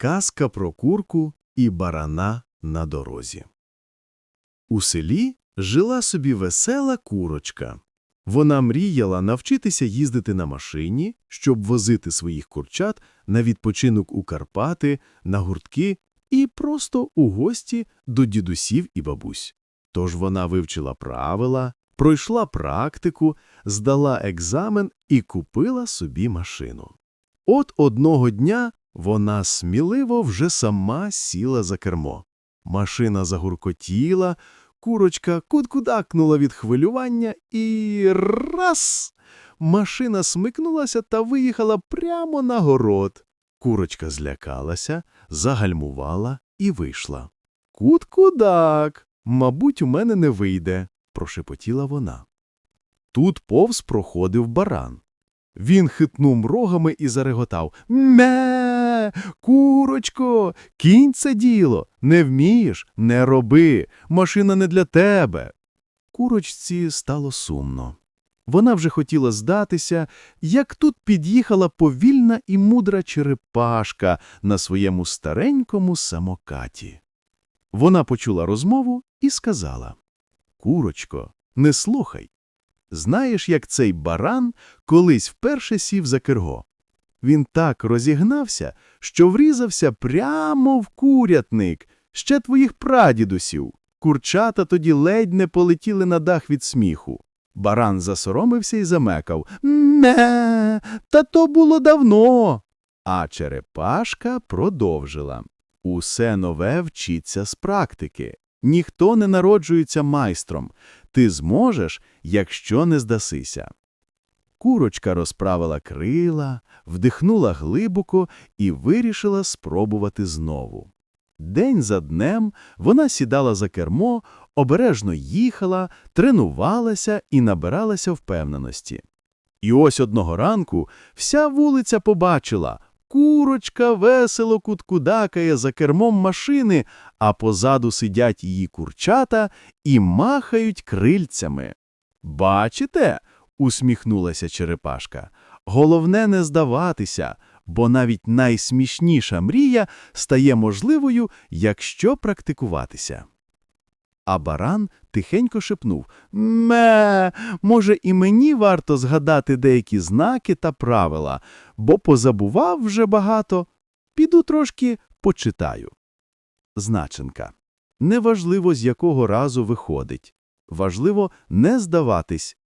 Казка про курку і барана на дорозі. У селі жила собі весела курочка. Вона мріяла навчитися їздити на машині, щоб возити своїх курчат на відпочинок у Карпати, на гуртки і просто у гості до дідусів і бабусь. Тож вона вивчила правила, пройшла практику, здала екзамен і купила собі машину. От одного дня вона сміливо вже сама сіла за кермо. Машина загуркотіла, курочка куткудакнула від хвилювання і раз! Машина смикнулася та виїхала прямо на город. Курочка злякалася, загальмувала і вийшла. Кут-кудак, мабуть, у мене не вийде, прошепотіла вона. Тут повз проходив баран. Він хитнув рогами і зареготав. Ме, курочко, кінь це діло. Не вмієш? Не роби. Машина не для тебе. Курочці стало сумно. Вона вже хотіла здатися, як тут під'їхала повільна і мудра черепашка на своєму старенькому самокаті. Вона почула розмову і сказала Курочко, не слухай. Знаєш, як цей баран колись вперше сів за керго? Він так розігнався, що врізався прямо в курятник, ще твоїх прадідусів. Курчата тоді ледь не полетіли на дах від сміху. Баран засоромився і замекав Ме, та то було давно. А черепашка продовжила. Усе нове вчиться з практики. Ніхто не народжується майстром. Ти зможеш, якщо не здасися. Курочка розправила крила, вдихнула глибоко і вирішила спробувати знову. День за днем вона сідала за кермо, обережно їхала, тренувалася і набиралася впевненості. І ось одного ранку вся вулиця побачила – курочка весело куткудакає за кермом машини, а позаду сидять її курчата і махають крильцями. «Бачите?» – усміхнулася черепашка. «Головне не здаватися, бо навіть найсмішніша мрія стає можливою, якщо практикуватися». А баран тихенько шепнув «Ме, може і мені варто згадати деякі знаки та правила, бо позабував вже багато. Піду трошки почитаю». Значенка. Неважливо, з якого разу виходить. Важливо не здаватись